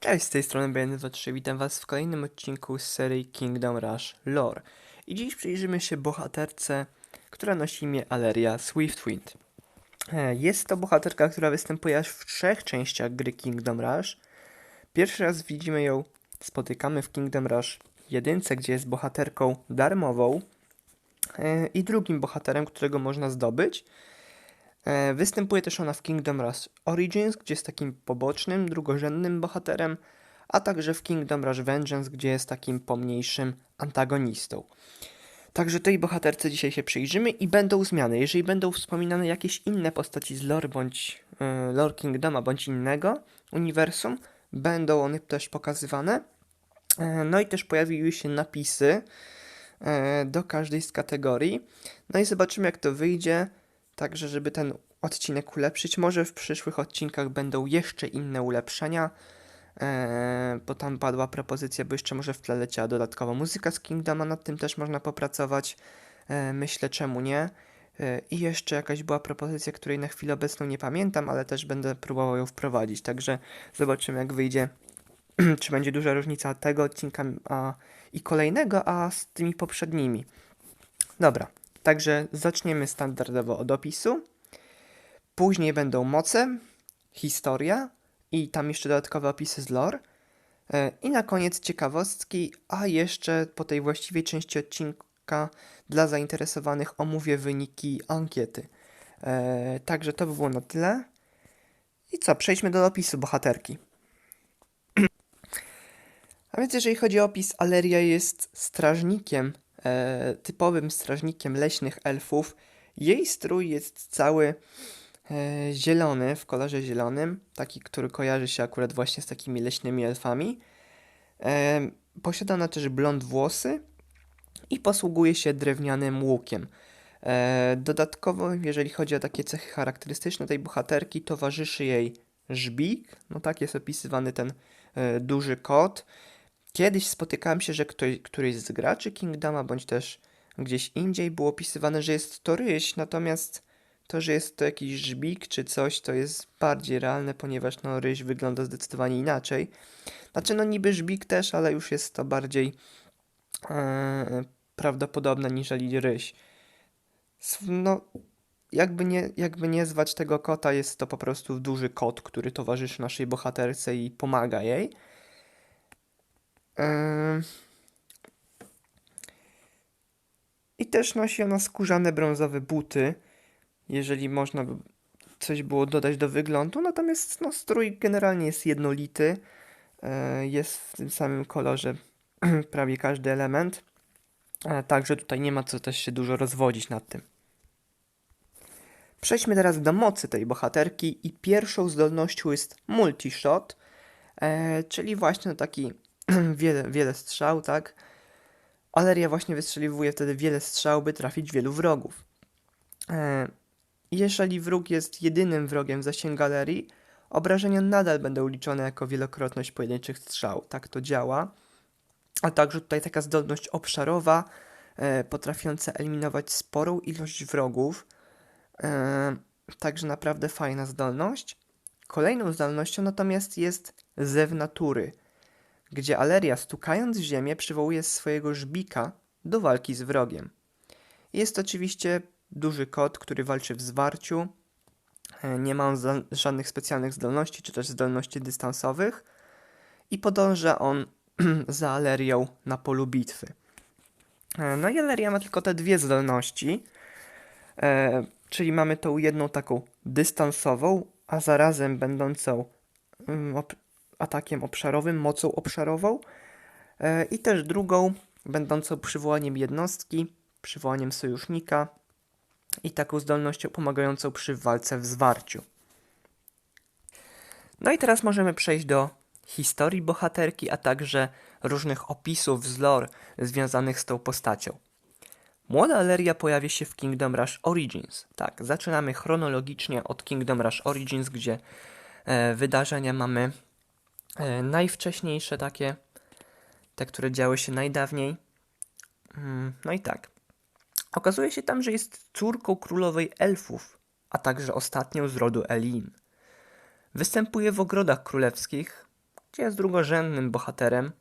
Cześć, z tej strony BN23, witam was w kolejnym odcinku z serii Kingdom Rush Lore. I dziś przyjrzymy się bohaterce, która nosi imię Aleria Swiftwind. E, Jest to bohaterka, która występuje aż w trzech częściach gry Kingdom Rush. Pierwszy raz widzimy ją, spotykamy w Kingdom Rush 1, gdzie jest bohaterką darmową e, i drugim bohaterem, którego można zdobyć. E, Występuje też ona w Kingdom Rush Origins, gdzie jest takim pobocznym, drugorzędnym bohaterem, a także w Kingdom Rush Vengeance, gdzie jest takim pomniejszym antagonistą. Także tej bohaterce dzisiaj się przyjrzymy i będą zmiany. Jeżeli będą wspominane jakieś inne postaci z lore bądź e, lore Kingdoma bądź innego uniwersum, będą one też pokazywane. E, no i też pojawiły się napisy e, do każdej z kategorii. No i zobaczymy jak to wyjdzie. Także, żeby ten odcinek ulepszyć, może w przyszłych odcinkach będą jeszcze inne ulepszenia, e, bo tam padła propozycja, bo jeszcze może w tle leciała dodatkowa muzyka z Kingdoma, nad tym też można popracować. E, myślę, czemu nie. E, I jeszcze jakaś była propozycja, której na chwilę obecną nie pamiętam, ale też będę próbował ją wprowadzić. Także zobaczymy, jak wyjdzie. czy będzie duża różnica tego odcinka a, i kolejnego, a z tymi poprzednimi. Dobra, Także zaczniemy standardowo od opisu. Później będą moce, historia i tam jeszcze dodatkowe opisy z lore. E, I na koniec ciekawostki, a jeszcze po tej właściwej części odcinka dla zainteresowanych omówię wyniki ankiety. E, Także to by było na tyle. I co, przejdźmy do opisu bohaterki. A więc jeżeli chodzi o opis, Aleria jest strażnikiem e, typowym strażnikiem leśnych elfów. Jej strój jest cały e, zielony, w kolorze zielonym, taki, który kojarzy się akurat właśnie z takimi leśnymi elfami. E, posiada ona też blond włosy i posługuje się drewnianym łukiem. E, dodatkowo, jeżeli chodzi o takie cechy charakterystyczne tej bohaterki, towarzyszy jej żbik, no tak jest opisywany ten e, duży kot, Kiedyś spotykałem się, że ktoś, któryś z graczy Kingdoma, bądź też gdzieś indziej było opisywane, że jest to ryś, natomiast to, że jest to jakiś żbik czy coś, to jest bardziej realne, ponieważ no ryś wygląda zdecydowanie inaczej. Znaczy no niby żbik też, ale już jest to bardziej e, prawdopodobne niżeli ryś. No, jakby nie, jakby nie zwać tego kota, jest to po prostu duży kot, który towarzyszy naszej bohaterce i pomaga jej. I też nosi ona skórzane brązowe buty, jeżeli można by coś było dodać do wyglądu. Natomiast no, strój generalnie jest jednolity. E, jest w tym samym kolorze prawie każdy element. E, także tutaj nie ma co też się dużo rozwodzić nad tym. Przejdźmy teraz do mocy tej bohaterki i pierwszą zdolnością jest multishot, e, czyli właśnie taki wiele, wiele strzał, tak? Aleria właśnie wystrzeliwuje wtedy wiele strzał, by trafić wielu wrogów. E, jeżeli wróg jest jedynym wrogiem w zasięgu galerii, obrażenia nadal będą liczone jako wielokrotność pojedynczych strzał. Tak to działa. A także tutaj taka zdolność obszarowa, e, potrafiąca eliminować sporą ilość wrogów. E, także naprawdę fajna zdolność. Kolejną zdolnością natomiast jest zew natury gdzie Aleria stukając w ziemię przywołuje swojego żbika do walki z wrogiem. Jest oczywiście duży kot, który walczy w zwarciu. E, nie ma on żadnych specjalnych zdolności, czy też zdolności dystansowych. I podąża on za Alerią na polu bitwy. E, no i Aleria ma tylko te dwie zdolności. E, czyli mamy tą jedną taką dystansową, a zarazem będącą mm, atakiem obszarowym, mocą obszarową e, i też drugą, będącą przywołaniem jednostki, przywołaniem sojusznika i taką zdolnością pomagającą przy walce w zwarciu. No i teraz możemy przejść do historii bohaterki, a także różnych opisów z lore związanych z tą postacią. Młoda Aleria pojawia się w Kingdom Rush Origins. Tak, zaczynamy chronologicznie od Kingdom Rush Origins, gdzie e, wydarzenia mamy najwcześniejsze takie, te, które działy się najdawniej. Mm, no i tak. Okazuje się tam, że jest córką królowej elfów, a także ostatnią z rodu Elin. Występuje w ogrodach królewskich, gdzie jest drugorzędnym bohaterem.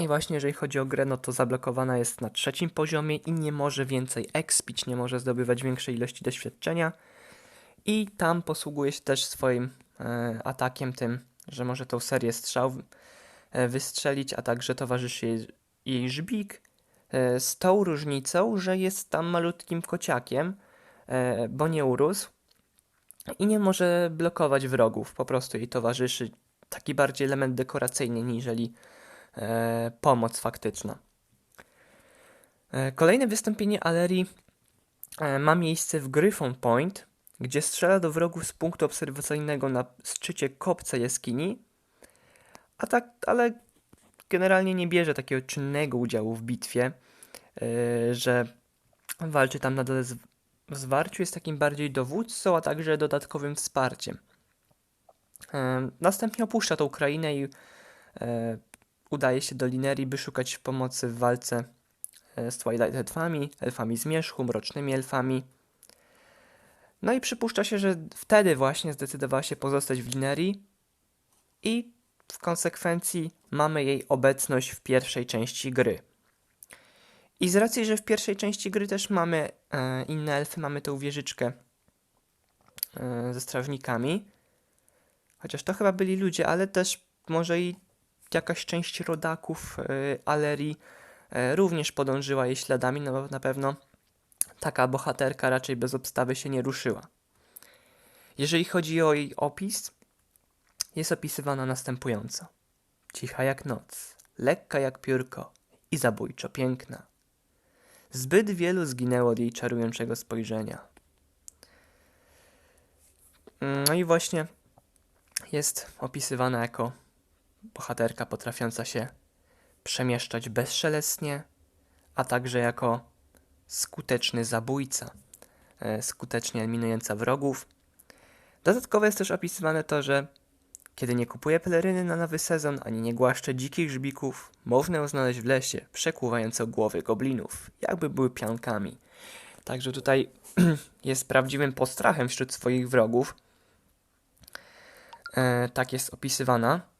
I właśnie jeżeli chodzi o grę, no to zablokowana jest na trzecim poziomie i nie może więcej expić, nie może zdobywać większej ilości doświadczenia. I tam posługuje się też swoim e, atakiem tym, że może tą serię strzał e, wystrzelić, a także towarzyszy jej, jej żbik. E, z tą różnicą, że jest tam malutkim kociakiem, e, bo nie urósł i nie może blokować wrogów. Po prostu jej towarzyszy taki bardziej element dekoracyjny, niżeli pomoc faktyczna. Kolejne wystąpienie Alerii ma miejsce w Griffon Point, gdzie strzela do wrogów z punktu obserwacyjnego na szczycie kopca jaskini, a tak, ale generalnie nie bierze takiego czynnego udziału w bitwie, e, że walczy tam na dole z, w zwarciu, jest takim bardziej dowódcą, a także dodatkowym wsparciem. E, Następnie opuszcza tą krainę i e, udaje się do Linerii, by szukać pomocy w walce z Twilight Elfami, elfami zmierzchu, mrocznymi elfami. No i przypuszcza się, że wtedy właśnie zdecydowała się pozostać w Linerii i w konsekwencji mamy jej obecność w pierwszej części gry. I z racji, że w pierwszej części gry też mamy e, inne elfy, mamy tą wieżyczkę e, ze strażnikami, chociaż to chyba byli ludzie, ale też może i jakaś część rodaków e, Alerii e, również podążyła jej śladami, no na pewno taka bohaterka raczej bez obstawy się nie ruszyła. Jeżeli chodzi o jej opis, jest opisywana następująco. Cicha jak noc, lekka jak piórko i zabójczo piękna. Zbyt wielu zginęło od jej czarującego spojrzenia. No i właśnie jest opisywana jako bohaterka potrafiąca się przemieszczać bezszelestnie, a także jako skuteczny zabójca, e, skutecznie eliminująca wrogów. Dodatkowo jest też opisywane to, że kiedy nie kupuje peleryny na nowy sezon, ani nie głaszcze dzikich żbików, można ją znaleźć w lesie, przekuwające głowy goblinów, jakby były piankami. Także tutaj jest prawdziwym postrachem wśród swoich wrogów. E, tak jest opisywana.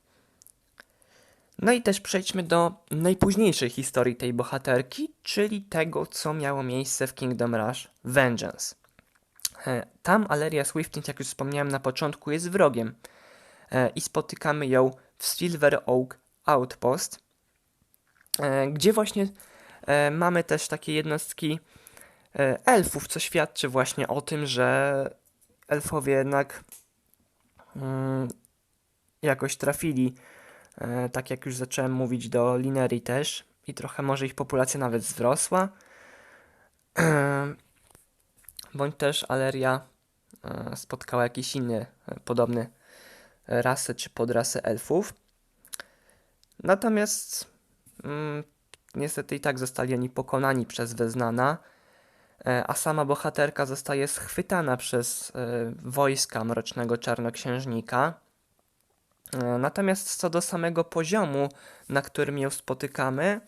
No i też przejdźmy do najpóźniejszej historii tej bohaterki, czyli tego, co miało miejsce w Kingdom Rush Vengeance. E, Tam Aleria Swiftwind, jak już wspomniałem na początku, jest wrogiem e, i spotykamy ją w Silver Oak Outpost, e, gdzie właśnie mamy też takie jednostki elfów, co świadczy właśnie o tym, że elfowie jednak mm, jakoś trafili, tak jak już zacząłem mówić, do Linerii też i trochę może ich populacja nawet wzrosła. Bądź też Aleria e, spotkała jakiś inny e, podobny rasę czy podrasę elfów. Natomiast mm, niestety i tak zostali oni pokonani przez Weznana, e, a sama bohaterka zostaje schwytana przez e, wojska Mrocznego Czarnoksiężnika. E, Natomiast co do samego poziomu, na którym ją spotykamy,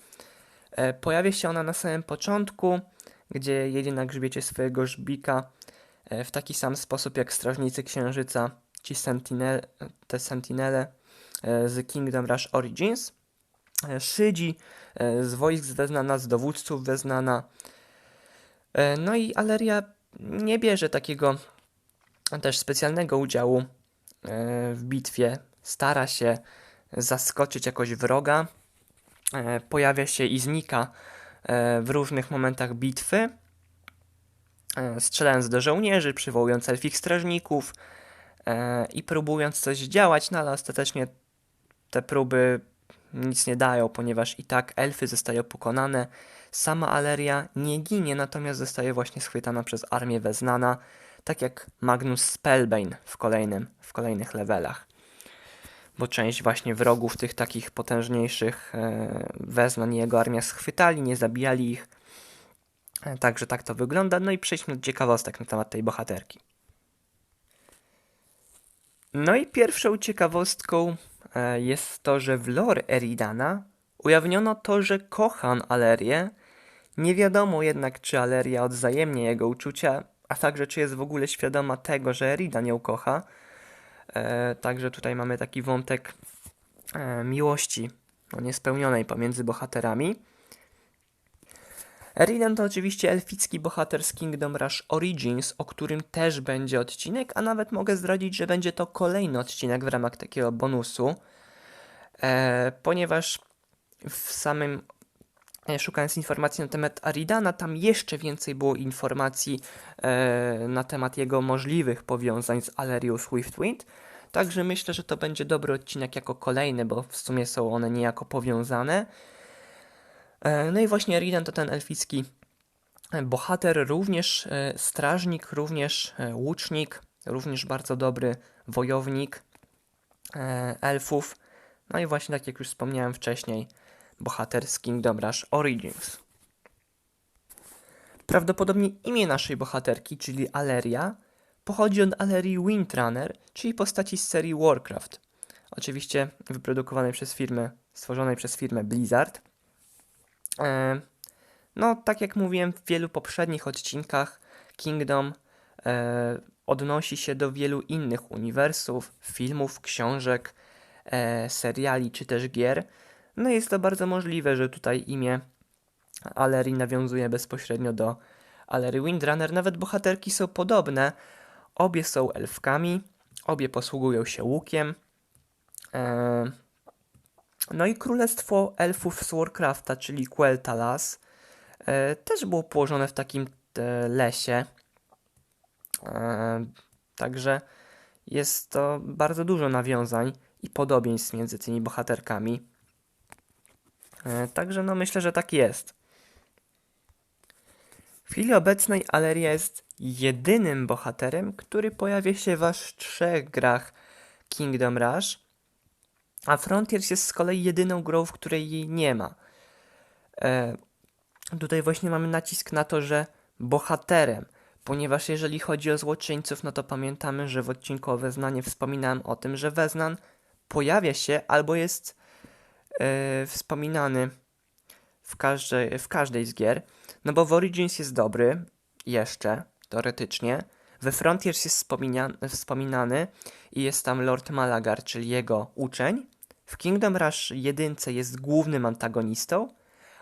e, pojawia się ona na samym początku, gdzie jedzie na grzbiecie swojego żbika e, w taki sam sposób jak strażnicy księżyca, ci sentinel, te sentinele z Kingdom Rush Origins. Szydzi z wojsk z Weznana, z dowódców Weznana. E, No i Aleria nie bierze takiego też specjalnego udziału w bitwie. Stara się zaskoczyć jakoś wroga. E, Pojawia się i znika e, w różnych momentach bitwy, e, strzelając do żołnierzy, przywołując elfich strażników i próbując coś działać, no ale ostatecznie te próby nic nie dają, ponieważ i tak elfy zostają pokonane. Sama Aleria nie ginie, natomiast zostaje właśnie schwytana przez armię Weznana, tak jak Magnus Spellbane w, kolejnym, w kolejnych levelach. Bo część właśnie wrogów tych takich potężniejszych e, Weznan i jego armia schwytali, nie zabijali ich. E, Także tak to wygląda. No i przejdźmy do ciekawostek na temat tej bohaterki. No i pierwszą ciekawostką e, jest to, że w lore Eridana ujawniono to, że kocha Alerię. Nie wiadomo jednak, czy Aleria odwzajemnia jego uczucia, a także czy jest w ogóle świadoma tego, że Eridan ją kocha. E, także tutaj mamy taki wątek e, miłości no, niespełnionej pomiędzy bohaterami. Eridan to oczywiście elficki bohater z Kingdom Rush Origins, o którym też będzie odcinek, a nawet mogę zdradzić, że będzie to kolejny odcinek w ramach takiego bonusu, e, ponieważ w samym szukając informacji na temat Aridana, tam jeszcze więcej było informacji e, na temat jego możliwych powiązań z Alerią Swiftwind. Także myślę, że to będzie dobry odcinek jako kolejny, bo w sumie są one niejako powiązane. E, no i właśnie Ridan to ten elficki e, bohater, również e, strażnik, również łucznik, również bardzo dobry wojownik elfów. No i właśnie tak jak już wspomniałem wcześniej, bohater z Kingdom Rush Origins. Prawdopodobnie imię naszej bohaterki, czyli Aleria, pochodzi od Alerii Windrunner, czyli postaci z serii Warcraft. Oczywiście wyprodukowanej przez firmę, stworzonej przez firmę Blizzard. E, no, tak jak mówiłem w wielu poprzednich odcinkach, Kingdom e, odnosi się do wielu innych uniwersów, filmów, książek, e, seriali czy też gier. No jest to bardzo możliwe, że tutaj imię Alerii nawiązuje bezpośrednio do Alery Windrunner. Nawet bohaterki są podobne. Obie są elfkami, obie posługują się łukiem. No i królestwo elfów z Warcrafta, czyli Quel'Thalas, e, też było położone w takim e, lesie. E, także jest to bardzo dużo nawiązań i podobieństw między tymi bohaterkami. Także no myślę, że tak jest. W chwili obecnej Aleria jest jedynym bohaterem, który pojawia się w aż trzech grach Kingdom Rush a Frontiers jest z kolei jedyną grą, w której jej nie ma. E, tutaj właśnie mamy nacisk na to, że bohaterem, ponieważ jeżeli chodzi o złoczyńców, no to pamiętamy, że w odcinku o Weznanie wspominałem o tym, że Weznan pojawia się albo jest e, wspominany w każdej, w każdej z gier, no bo w Origins jest dobry, jeszcze, teoretycznie, we Frontiers jest wspominany i jest tam Lord Malagar, czyli jego uczeń, w Kingdom Rush 1 jest głównym antagonistą,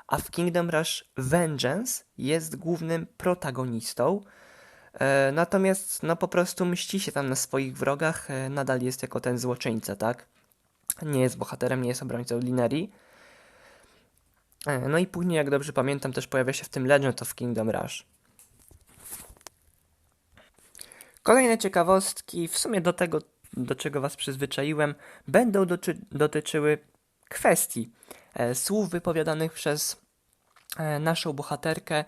a w Kingdom Rush Vengeance jest głównym protagonistą. E, natomiast no po prostu mści się tam na swoich wrogach, e, nadal jest jako ten złoczyńca, tak? Nie jest bohaterem, nie jest obrońcą Linerii. E, no i później, jak dobrze pamiętam, też pojawia się w tym Legend of Kingdom Rush. Kolejne ciekawostki, w sumie do tego do czego Was przyzwyczaiłem, będą doty dotyczyły kwestii e, słów wypowiadanych przez e, naszą bohaterkę.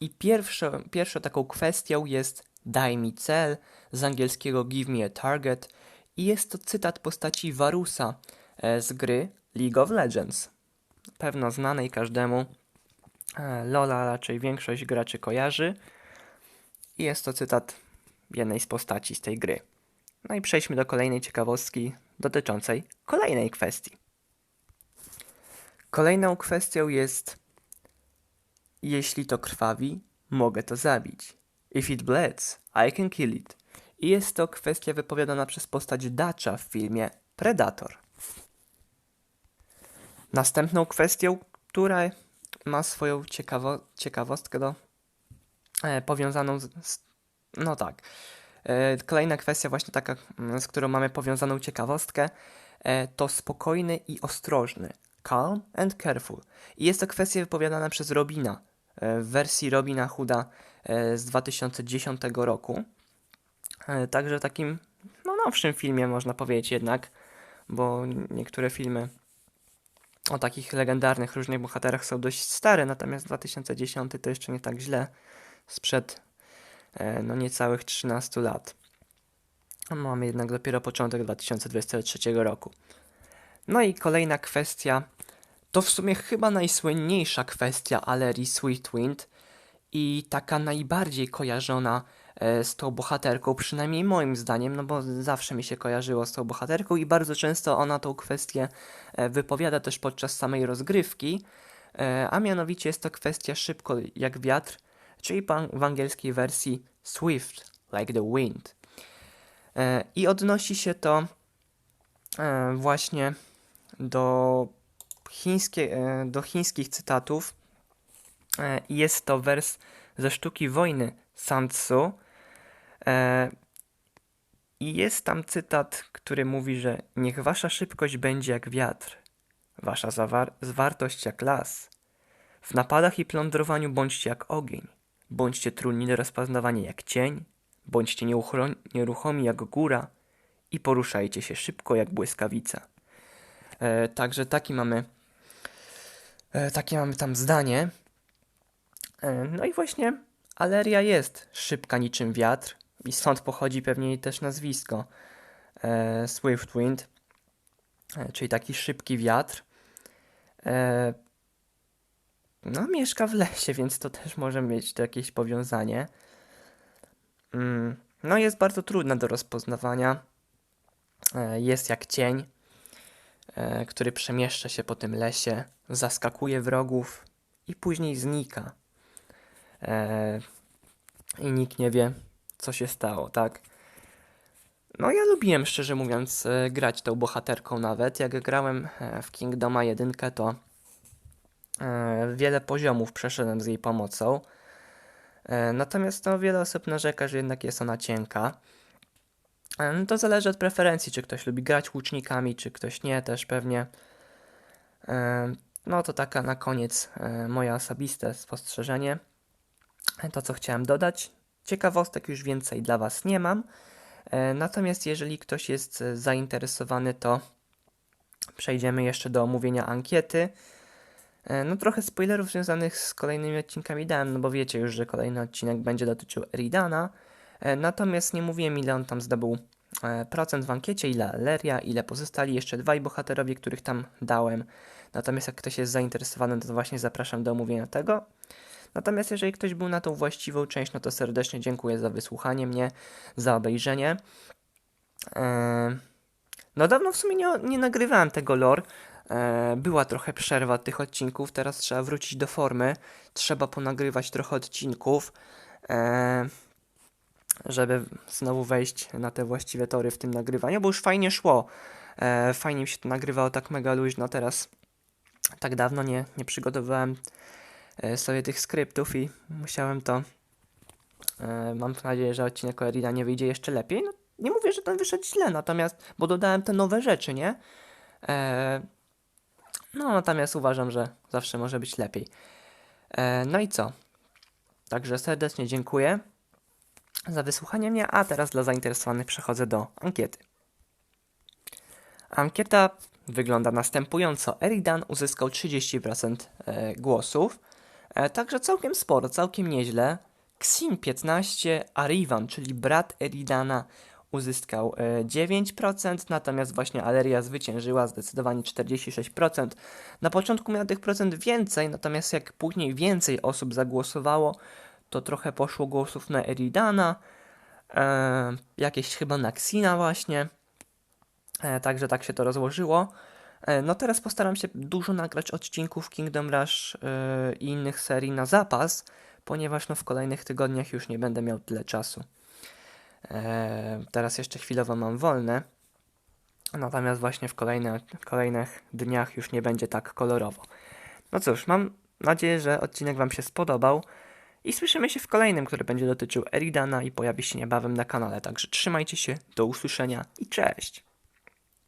I pierwszą, pierwszą taką kwestią jest daj mi cel, z angielskiego give me a target. I jest to cytat postaci Varusa e, z gry League of Legends. Pewno znanej każdemu. E, Lola raczej większość graczy kojarzy. I jest to cytat jednej z postaci z tej gry. No i przejdźmy do kolejnej ciekawostki dotyczącej kolejnej kwestii. Kolejną kwestią jest jeśli to krwawi, mogę to zabić. If it bleeds, I can kill it. I jest to kwestia wypowiadana przez postać Dacha w filmie Predator. Następną kwestią, która ma swoją ciekawo ciekawostkę do, e, powiązaną z, z, no tak, E, kolejna kwestia właśnie taka, mm, z którą mamy powiązaną ciekawostkę, e, to spokojny i ostrożny. Calm and careful. I jest to kwestia wypowiadana przez Robina e, w wersji Robina Hooda z 2010 roku. Także takim no, nowszym filmie można powiedzieć jednak, bo niektóre filmy o takich legendarnych różnych bohaterach są dość stare, natomiast 2010 to jeszcze nie tak źle sprzed E, no niecałych 13 lat. Mamy jednak dopiero początek 2023 roku. No i kolejna kwestia, to w sumie chyba najsłynniejsza kwestia Alerii Sweetwind i taka najbardziej kojarzona e, z tą bohaterką, przynajmniej moim zdaniem, no bo zawsze mi się kojarzyło z tą bohaterką i bardzo często ona tą kwestię e, wypowiada też podczas samej rozgrywki, a mianowicie jest to kwestia szybko jak wiatr, czyli w angielskiej wersji Swift, like the wind. E, I odnosi się to e, właśnie do, chińskie, e, do chińskich cytatów. E, Jest to wers ze sztuki wojny Sun Tzu. E, I jest tam cytat, który mówi, że niech wasza szybkość będzie jak wiatr, wasza zwartość jak las. W napadach i plądrowaniu bądźcie jak ogień, bądźcie trudni do rozpoznawania jak cień, bądźcie nieruchomi jak góra i poruszajcie się szybko jak błyskawica. E, także taki mamy, e, takie mamy tam zdanie. E, no i właśnie Aleria jest szybka niczym wiatr i stąd pochodzi pewnie też nazwisko e, Swiftwind, e, czyli taki szybki wiatr. E, no, mieszka w lesie, więc to też może mieć jakieś powiązanie. Mm, no, jest bardzo trudna do rozpoznawania. E, jest jak cień, e, który przemieszcza się po tym lesie, zaskakuje wrogów i później znika. E, I nikt nie wie, co się stało, tak? No, ja lubiłem, szczerze mówiąc, e, grać tą bohaterką nawet. Jak grałem e, w Kingdoma 1, to e, wiele poziomów przeszedłem z jej pomocą. Natomiast no, wiele osób narzeka, że jednak jest ona cienka. No to zależy od preferencji, czy ktoś lubi grać łucznikami, czy ktoś nie, też pewnie. No to taka na koniec moje osobiste spostrzeżenie. To, co chciałem dodać. Ciekawostek już więcej dla Was nie mam. E, Natomiast jeżeli ktoś jest e, zainteresowany, to przejdziemy jeszcze do omówienia ankiety. E, No trochę spoilerów związanych z kolejnymi odcinkami dałem, no bo wiecie już, że kolejny odcinek będzie dotyczył Eridana. Natomiast nie mówiłem ile on tam zdobył procent w ankiecie, ile Aleria, ile pozostali jeszcze dwaj bohaterowie, których tam dałem. Natomiast jak ktoś jest zainteresowany, to właśnie zapraszam do omówienia tego. Natomiast jeżeli ktoś był na tą właściwą część, no to serdecznie dziękuję za wysłuchanie mnie, za obejrzenie. E, No dawno w sumie nie, nie nagrywałem tego lore. E, Była trochę przerwa tych odcinków, teraz trzeba wrócić do formy. Trzeba ponagrywać trochę odcinków, e, żeby znowu wejść na te właściwe tory w tym nagrywaniu, bo już fajnie szło. Fajnie mi się to nagrywało tak mega luźno, teraz tak dawno nie, nie przygotowywałem sobie tych skryptów i musiałem to. e, Mam nadzieję, że odcinek o Erida nie wyjdzie jeszcze lepiej. No, nie mówię, że ten wyszedł źle, natomiast, bo dodałem te nowe rzeczy, nie? E, no, natomiast uważam, że zawsze może być lepiej. E, no i co? Także serdecznie dziękuję za wysłuchanie mnie, a teraz dla zainteresowanych przechodzę do ankiety. Ankieta wygląda następująco. Eridan uzyskał 30% e, głosów, e, także całkiem sporo, całkiem nieźle. Xin 15, Arivan, czyli brat Eridana, uzyskał e, 9%, natomiast właśnie Aleria zwyciężyła zdecydowanie 46%. Na początku miała tych procent więcej, natomiast jak później więcej osób zagłosowało, to trochę poszło głosów na Eridana, e, jakieś chyba na Xina właśnie. E, Także tak się to rozłożyło. E, No teraz postaram się dużo nagrać odcinków Kingdom Rush e, i innych serii na zapas, ponieważ no w kolejnych tygodniach już nie będę miał tyle czasu. E, Teraz jeszcze chwilowo mam wolne, natomiast właśnie w kolejne, kolejnych dniach już nie będzie tak kolorowo. No cóż, mam nadzieję, że odcinek Wam się spodobał i słyszymy się w kolejnym, który będzie dotyczył Eridana i pojawi się niebawem na kanale. Także trzymajcie się, do usłyszenia i cześć!